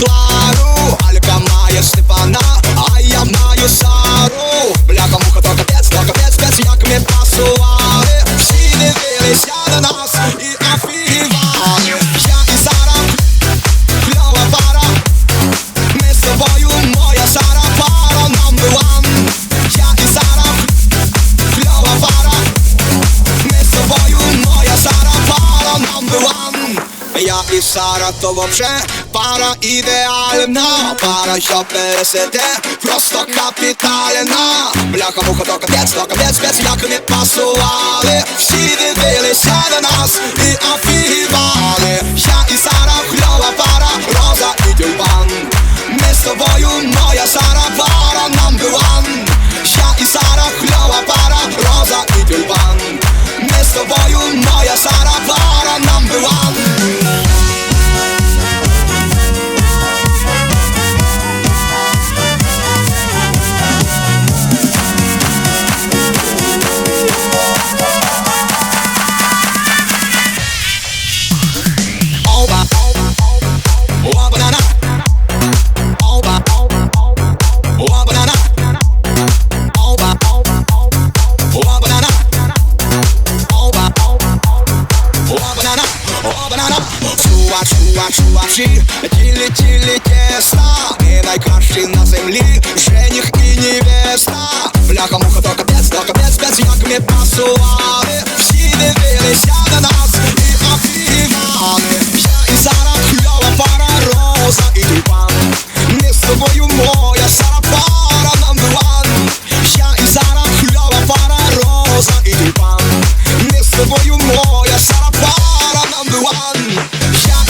Клару, Алька має Степана, а я маю Сару. Бляха, муха, то капець, то капець, капець, як ми пасували. Всі дивилися на нас і офігівали. Я і Сара, кльова пара. Ми з тобою, моя Сара, пара, number one. Я і Сара, кльова number one. Я і Сара, то вообще пара ідеальна. Пара, що пересете, просто капітальна. Бляха, муха, то капець, то капець, спец, як ми пасували. Всі дивилися на нас і офігівали Я і Сара, кльова пара, роза і тюльпан. Ми з тобою, моя Сара, пара number one. Я і Сара, кльова пара, роза і тюльпан. Ми з тобою, моя Сара, пара number one Чува, чува, чувачі Тілі, тілі, тесна Ми найкращі на землі. Жених і невеста Бляха, муха, то капець, то капець, без як ми пасували. Всі дивилися на нас і офігівали Я і Сара, пара, роза і тюльпан. Ми з тобою, моя Сара, пара number one Я і Сара, кльова пара, роза і тюльпан. Ми з тобою, моя Сара, пара number one Я